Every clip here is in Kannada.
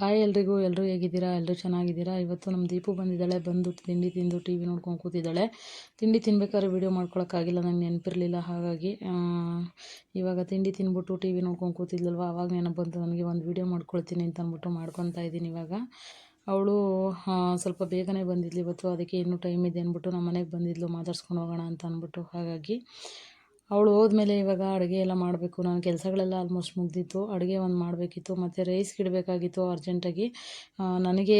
ಹಾಯ್ ಎಲ್ರಿಗೂ ಎಲ್ಲರೂ ಹೇಗಿದ್ದೀರಾ? ಎಲ್ಲರೂ ಚೆನ್ನಾಗಿದ್ದೀರಾ? ಇವತ್ತು ನಮ್ಮ ದೀಪು ಬಂದಿದ್ದಾಳೆ, ಬಂದು ತಿಂಡಿ ತಿಂದು ಟಿ ವಿ ನೋಡ್ಕೊಂಡು ಕೂತಿದ್ದಾಳೆ. ತಿಂಡಿ ತಿನ್ಬೇಕಾದ್ರೆ ವೀಡಿಯೋ ಮಾಡ್ಕೊಳಕ್ಕಾಗಿಲ್ಲ, ನಂಗೆ ನೆನಪಿರಲಿಲ್ಲ. ಹಾಗಾಗಿ ಇವಾಗ ತಿಂಡಿ ತಿನ್ಬಿಟ್ಟು ಟಿ ವಿ ನೋಡ್ಕೊಂಡು ಕೂತಿದ್ಲಲ್ವ? ಅವಾಗ ನೆನಪು ಬಂತು ನನಗೆ, ಒಂದು ವೀಡಿಯೋ ಮಾಡ್ಕೊಳ್ತೀನಿ ಅಂತ ಅಂದ್ಬಿಟ್ಟು ಮಾಡ್ಕೊತಾ ಇದ್ದೀನಿ ಇವಾಗ. ಅವಳು ಸ್ವಲ್ಪ ಬೇಗನೆ ಬಂದಿದ್ಲು ಇವತ್ತು, ಅದಕ್ಕೆ ಇನ್ನೂ ಟೈಮ್ ಇದೆ ಅಂದ್ಬಿಟ್ಟು ನಮ್ಮ ಮನೆಗೆ ಬಂದಿದ್ಲು, ಮಾತಾಡ್ಸ್ಕೊಂಡು ಹೋಗೋಣ ಅಂತ ಅಂದ್ಬಿಟ್ಟು. ಹಾಗಾಗಿ ಅವಳು ಹೋದ್ಮೇಲೆ ಇವಾಗ ಅಡುಗೆ ಎಲ್ಲ ಮಾಡಬೇಕು. ನಾನು ಕೆಲಸಗಳೆಲ್ಲ ಆಲ್ಮೋಸ್ಟ್ ಮುಗ್ದಿತ್ತು. ಅಡುಗೆ ಒಂದು ಮಾಡಬೇಕಿತ್ತು. ಮತ್ತು ರೈಸ್ ಇಡಬೇಕಾಗಿತ್ತು ಅರ್ಜೆಂಟಾಗಿ ನನಗೆ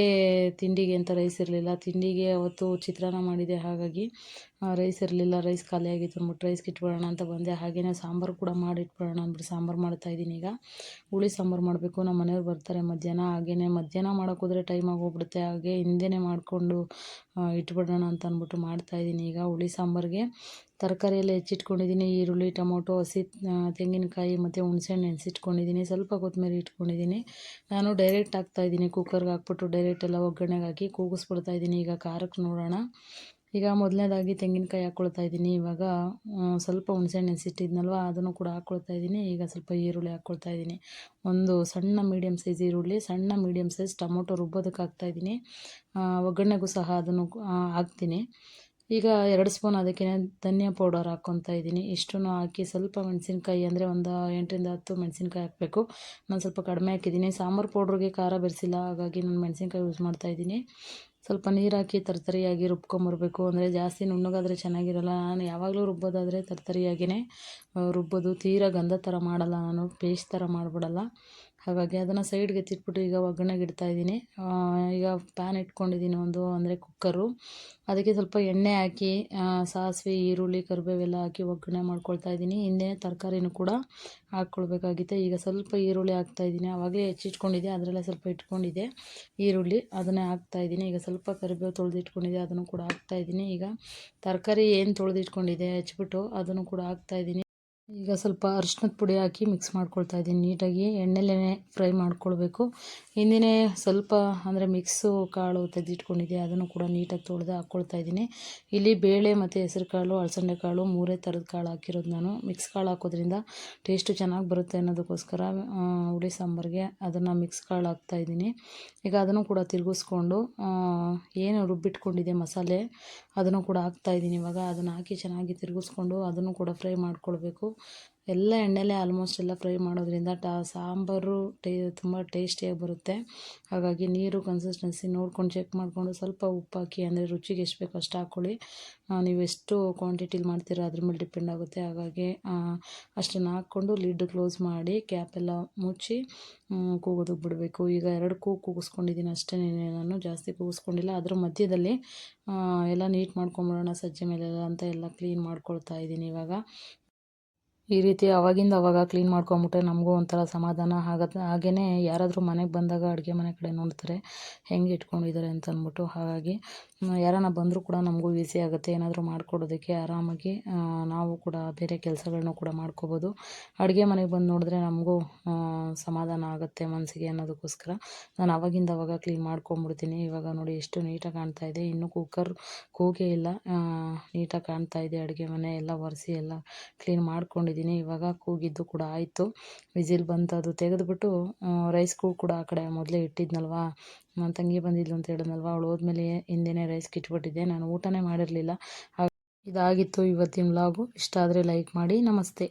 ತಿಂಡಿಗೆ ಅಂತ ರೈಸ್ ಇರಲಿಲ್ಲ. ತಿಂಡಿಗೆ ಅವತ್ತು ಚಿತ್ರಾನ್ನ ಮಾಡಿದೆ. ಹಾಗಾಗಿ ರೈಸ್ ಇರಲಿಲ್ಲ. ರೈಸ್ ಖಾಲಿಯಾಗಿತ್ತು ಅಂದ್ಬಿಟ್ಟು ರೈಸ್ ಇಟ್ಬಿಡೋಣ ಅಂತ ಬಂದೆ. ಹಾಗೆಯೇ ಸಾಂಬಾರು ಕೂಡ ಮಾಡಿ ಇಟ್ಬಿಡೋಣ ಅಂದ್ಬಿಟ್ಟು ಸಾಂಬಾರು ಮಾಡ್ತಾಯಿದ್ದೀನಿ ಈಗ. ಹುಳಿ ಸಾಂಬಾರು ಮಾಡಬೇಕು. ನಮ್ಮ ಮನೆಯವ್ರು ಬರ್ತಾರೆ ಮಧ್ಯಾಹ್ನ. ಹಾಗೆಯೇ ಮಧ್ಯಾಹ್ನ ಮಾಡೋಕ್ಕೋದ್ರೆ ಟೈಮ್ ಆಗೋಗ್ಬಿಡುತ್ತೆ. ಹಾಗೆ ಹಿಂದೆನೇ ಮಾಡಿಕೊಂಡು ಇಟ್ಬಿಡೋಣ ಅಂತ ಅಂದ್ಬಿಟ್ಟು ಮಾಡ್ತಾಯಿದ್ದೀನಿ. ಈಗ ಹುಳಿ ಸಾಂಬಾರಿಗೆ ತರಕಾರಿ ಎಲ್ಲ ಹೆಚ್ಚಿಟ್ಕೊಂಡಿದ್ದೀನಿ. ಈರುಳ್ಳಿ, ಟೊಮೊಟೊ, ಹಸಿ ತೆಂಗಿನಕಾಯಿ ಮತ್ತು ಹುಣಸೆಹಣ್ಣು ನೆನೆಸಿಟ್ಕೊಂಡಿದ್ದೀನಿ. ಸ್ವಲ್ಪ ಕೊತ್ತಂಬರಿ ಇಟ್ಕೊಂಡಿದ್ದೀನಿ. ನಾನು ಡೈರೆಕ್ಟ್ ಹಾಕ್ತಾಯಿದ್ದೀನಿ. ಕುಕ್ಕರ್ಗೆ ಹಾಕ್ಬಿಟ್ಟು ಡೈರೆಕ್ಟ್ ಎಲ್ಲ ಒಗ್ಗರಣೆಗೆ ಹಾಕಿ ಕೂಗಿಸ್ಬಿಡ್ತಾಯಿದ್ದೀನಿ. ಈಗ ಖಾರಕ್ಕೆ ನೋಡೋಣ. ಈಗ ಮೊದಲನೇದಾಗಿ ತೆಂಗಿನಕಾಯಿ ಹಾಕ್ಕೊಳ್ತಾ ಇದ್ದೀನಿ. ಇವಾಗ ಸ್ವಲ್ಪ ಹುಣಸೆಹಣ್ಣು ನೆನೆಸಿಟ್ಟಿದ್ನಲ್ವ ಅದನ್ನು ಕೂಡ ಹಾಕ್ಕೊಳ್ತಾ ಇದ್ದೀನಿ. ಈಗ ಸ್ವಲ್ಪ ಈರುಳ್ಳಿ ಹಾಕ್ಕೊಳ್ತಾ ಇದ್ದೀನಿ. ಒಂದು ಸಣ್ಣ ಮೀಡಿಯಮ್ ಸೈಜ್ ಈರುಳ್ಳಿ, ಸಣ್ಣ ಮೀಡಿಯಮ್ ಸೈಜ್ ಟೊಮೊಟೊ ರುಬ್ಬೋದಕ್ಕೆ ಹಾಕ್ತಾಯಿದ್ದೀನಿ ಒಗ್ಗರಣೆಗೂ ಸಹ ಅದನ್ನು ಹಾಕ್ತೀನಿ. ಈಗ ಎರಡು ಸ್ಪೂನ್ ಅದಕ್ಕೆ ಧನಿಯಾ ಪೌಡರ್ ಹಾಕ್ಕೊತಾ ಇದ್ದೀನಿ. ಇಷ್ಟನ್ನು ಹಾಕಿ ಸ್ವಲ್ಪ ಮೆಣಸಿನ್ಕಾಯಿ ಅಂದರೆ ಒಂದು ಎಂಟರಿಂದ ಹತ್ತು ಮೆಣಸಿನ್ಕಾಯಿ ಹಾಕಬೇಕು. ನಾನು ಸ್ವಲ್ಪ ಕಡಿಮೆ ಹಾಕಿದ್ದೀನಿ. ಸಾಂಬಾರು ಪೌಡ್ರಿಗೆ ಖಾರ ಬೆರೆಸಿಲ್ಲ, ಹಾಗಾಗಿ ನಾನು ಮೆಣಸಿನ್ಕಾಯಿ ಯೂಸ್ ಮಾಡ್ತಾಯಿದ್ದೀನಿ ಸ್ವಲ್ಪ ನೀರು ಹಾಕಿ ತರ್ತರಿಯಾಗಿ ರುಬ್ಕೊಂಬರ್ಬೇಕು. ಅಂದರೆ ಜಾಸ್ತಿ ನುಣ್ಣಗಾದರೆ ಚೆನ್ನಾಗಿರಲ್ಲ. ನಾನು ಯಾವಾಗಲೂ ರುಬ್ಬೋದಾದರೆ ತರ್ತರಿಯಾಗಿಯೇ ರುಬ್ಬೋದು. ತೀರಾ ಗಂಧ ಥರ ಮಾಡಲ್ಲ ನಾನು, ಪೇಸ್ಟ್ ಥರ ಮಾಡಿಬಿಡಲ್ಲ. ಹಾಗಾಗಿ ಅದನ್ನು ಸೈಡ್ಗೆ ಎತ್ತಿಟ್ಬಿಟ್ಟು ಈಗ ಒಗ್ಗರಣೆಗೆ ಇಡ್ತಾಯಿದ್ದೀನಿ ಈಗ ಪ್ಯಾನ್ ಇಟ್ಕೊಂಡಿದ್ದೀನಿ ಒಂದು, ಅಂದರೆ ಕುಕ್ಕರು ಅದಕ್ಕೆ ಸ್ವಲ್ಪ ಎಣ್ಣೆ ಹಾಕಿ ಸಾಸಿವೆ, ಈರುಳ್ಳಿ, ಕರಿಬೇವೆಲ್ಲ ಹಾಕಿ ಒಗ್ಗರಣೆ ಮಾಡ್ಕೊಳ್ತಾ ಇದ್ದೀನಿ. ಹಿಂದೆ ತರಕಾರಿನೂ ಕೂಡ ಹಾಕ್ಕೊಳ್ಬೇಕಾಗಿತ್ತು. ಈಗ ಸ್ವಲ್ಪ ಈರುಳ್ಳಿ ಹಾಕ್ತಾಯಿದ್ದೀನಿ ಆವಾಗಲೇ ಹೆಚ್ಚಿಟ್ಕೊಂಡಿದ್ದೆ, ಅದರಲ್ಲೇ ಸ್ವಲ್ಪ ಇಟ್ಕೊಂಡಿದ್ದೆ. ಈರುಳ್ಳಿ ಅದನ್ನೇ ಹಾಕ್ತಾಯಿದ್ದೀನಿ ಈಗ ಸ್ವಲ್ಪ ಕರಿಬೇವು ತೊಳೆದಿಟ್ಕೊಂಡಿದ್ದೆ, ಅದನ್ನು ಕೂಡ ಹಾಕ್ತಾಯಿದ್ದೀನಿ ಈಗ ತರಕಾರಿ ಏನು ತೊಳೆದಿಟ್ಕೊಂಡಿದ್ದೆ ಹೆಚ್ಚಿಬಿಟ್ಟು ಅದನ್ನು ಕೂಡ ಹಾಕ್ತಾಯಿದ್ದೀನಿ ಈಗ ಸ್ವಲ್ಪ ಅರಿಶಿನದ ಪುಡಿ ಹಾಕಿ ಮಿಕ್ಸ್ ಮಾಡ್ಕೊಳ್ತಾ ಇದ್ದೀನಿ. ನೀಟಾಗಿ ಎಣ್ಣೆಲೇ ಫ್ರೈ ಮಾಡ್ಕೊಳ್ಬೇಕು. ಹಿಂದಿನೇ ಸ್ವಲ್ಪ ಅಂದರೆ ಮಿಕ್ಸು ಕಾಳು ತೆಗೆದಿಟ್ಕೊಂಡಿದ್ದೆ. ಅದನ್ನು ಕೂಡ ನೀಟಾಗಿ ತೊಳೆದು ಹಾಕ್ಕೊಳ್ತಾ ಇದ್ದೀನಿ. ಇಲ್ಲಿ ಬೇಳೆ ಮತ್ತು ಹೆಸರು ಕಾಳು ಅಲಸಂಡೆ ಕಾಳು ಮೂರೇ ಥರದ ಕಾಳು ಹಾಕಿರೋದು ನಾನು. ಮಿಕ್ಸ್ ಕಾಳು ಹಾಕೋದ್ರಿಂದ ಟೇಸ್ಟು ಚೆನ್ನಾಗಿ ಬರುತ್ತೆ ಅನ್ನೋದಕ್ಕೋಸ್ಕರ ಹುಳಿ, ಸಾಂಬಾರಿಗೆ ಅದನ್ನು ಮಿಕ್ಸ್ ಕಾಳು ಹಾಕ್ತಾಯಿದ್ದೀನಿ ಈಗ ಅದನ್ನು ಕೂಡ ತಿರುಗಿಸ್ಕೊಂಡು ಏನು ರುಬ್ಬಿಟ್ಕೊಂಡಿದೆ ಮಸಾಲೆ ಅದನ್ನು ಕೂಡ ಹಾಕ್ತಾಯಿದ್ದೀನಿ ಇವಾಗ. ಅದನ್ನು ಹಾಕಿ ಚೆನ್ನಾಗಿ ತಿರುಗಿಸ್ಕೊಂಡು ಅದನ್ನು ಕೂಡ ಫ್ರೈ ಮಾಡ್ಕೊಳ್ಬೇಕು. ಎಲ್ಲ ಎಣ್ಣೆಲೇ ಆಲ್ಮೋಸ್ಟ್ ಎಲ್ಲ ಫ್ರೈ ಮಾಡೋದ್ರಿಂದ ಟಾ, ಸಾಂಬಾರು ಟೇ, ತುಂಬ ಟೇಸ್ಟಿಯಾಗಿ ಬರುತ್ತೆ. ಹಾಗಾಗಿ ನೀರು ಕನ್ಸಿಸ್ಟೆನ್ಸಿ ನೋಡ್ಕೊಂಡು ಚೆಕ್ ಮಾಡಿಕೊಂಡು ಸ್ವಲ್ಪ ಉಪ್ಪು ಹಾಕಿ, ಅಂದರೆ ರುಚಿಗೆ ಎಷ್ಟು ಬೇಕೋ ಅಷ್ಟು ಹಾಕ್ಕೊಳ್ಳಿ ನೀವು ಎಷ್ಟು ಕ್ವಾಂಟಿಟಿಲಿ ಮಾಡ್ತೀರೋ ಅದ್ರ ಮೇಲೆ ಡಿಪೆಂಡ್ ಆಗುತ್ತೆ. ಹಾಗಾಗಿ ಅಷ್ಟನ್ನು ಹಾಕ್ಕೊಂಡು ಲಿಡ್ ಕ್ಲೋಸ್ ಮಾಡಿ ಕ್ಯಾಪೆಲ್ಲ ಮುಚ್ಚಿ ಕೂಗೋದಕ್ಕೆ ಬಿಡಬೇಕು. ಈಗ ಎರಡು ಕೂ ಕೂಗಿಸ್ಕೊಂಡಿದ್ದೀನಿ ಅಷ್ಟೇ ನಾನು ಜಾಸ್ತಿ ಕೂಗಿಸ್ಕೊಂಡಿಲ್ಲ. ಅದ್ರ ಮಧ್ಯದಲ್ಲಿ ಎಲ್ಲ ನೀಟ್ ಮಾಡ್ಕೊಂಬಿಡೋಣ, ಸಜ್ಜೆ ಮೇಲೆಲ್ಲ ಅಂತ ಎಲ್ಲ ಕ್ಲೀನ್ ಮಾಡ್ಕೊಳ್ತಾ ಇದ್ದೀನಿ ಇವಾಗ. ಈ ರೀತಿ ಅವಾಗಿಂದ ಅವಾಗ ಕ್ಲೀನ್ ಮಾಡ್ಕೊಂಬಿಟ್ರೆ ನಮಗೂ ಒಂಥರ ಸಮಾಧಾನ ಆಗತ್ತೆ ಹಾಗೇ ಯಾರಾದರೂ ಮನೆಗೆ ಬಂದಾಗ ಅಡುಗೆ ಮನೆ ಕಡೆ ನೋಡ್ತಾರೆ, ಹೆಂಗೆ ಇಟ್ಕೊಂಡಿದ್ದಾರೆ ಅಂತ ಅಂದ್ಬಿಟ್ಟು ಹಾಗಾಗಿ ಯಾರಾನ ಬಂದರೂ ಕೂಡ ನಮಗೂ ಈಸಿ ಆಗುತ್ತೆ, ಏನಾದರೂ ಮಾಡಿಕೊಡೋದಕ್ಕೆ ಆರಾಮಾಗಿ ನಾವು ಕೂಡ ಬೇರೆ ಕೆಲಸಗಳನ್ನೂ ಕೂಡ ಮಾಡ್ಕೋಬೋದು. ಅಡುಗೆ ಮನೆಗೆ ಬಂದು ನೋಡಿದ್ರೆ ನಮಗೂ ಸಮಾಧಾನ ಆಗುತ್ತೆ ಮನಸ್ಸಿಗೆ ಅನ್ನೋದಕ್ಕೋಸ್ಕರ. ನಾನು ಅವಾಗಿಂದ ಅವಾಗ ಕ್ಲೀನ್ ಮಾಡ್ಕೊಂಬಿಡ್ತೀನಿ, ಇವಾಗ ನೋಡಿ ಎಷ್ಟು ನೀಟಾಗಿ ಕಾಣ್ತಾ ಇದೆ, ಇನ್ನೂ ಕುಕ್ಕರ್ ಕೂಗೇ ಇಲ್ಲ ನೀಟಾಗಿ ಕಾಣ್ತಾ ಇದೆ, ಅಡುಗೆ ಮನೆ ಎಲ್ಲ ಒರೆಸಿ ಎಲ್ಲ ಕ್ಲೀನ್ ಮಾಡ್ಕೊಂಡಿದ್ದೀನಿ ಇವಾಗ ಕೂಗಿದ್ದು ಕೂಡ ಆಯಿತು. ವಿಸಿಲ್ ಬಂತು, ಅದು ತೆಗೆದುಬಿಟ್ಟು ರೈಸ್ಗೂ ಕೂಡ ಆ ಕಡೆ ಮೊದಲೇ ಇಟ್ಟಿದ್ನಲ್ವ? ನನ್ನ ತಂಗಿ ಬಂದಿದ್ಲು ಅಂತ ಹೇಳಿದ್ನಲ್ವ? ಅವಳು ಹೋದ್ಮೇಲೆ ಹಿಂದೆನೇ ರೈಸ್ಗೆ ಇಟ್ಬಿಟ್ಟಿದ್ದೆ ನಾನು ಊಟನೇ ಮಾಡಿರಲಿಲ್ಲ. ಇದಾಗಿತ್ತು ಇವತ್ತಿನ ವ್ಲಾಗು ಇಷ್ಟ ಆದರೆ ಲೈಕ್ ಮಾಡಿ. ನಮಸ್ತೆ.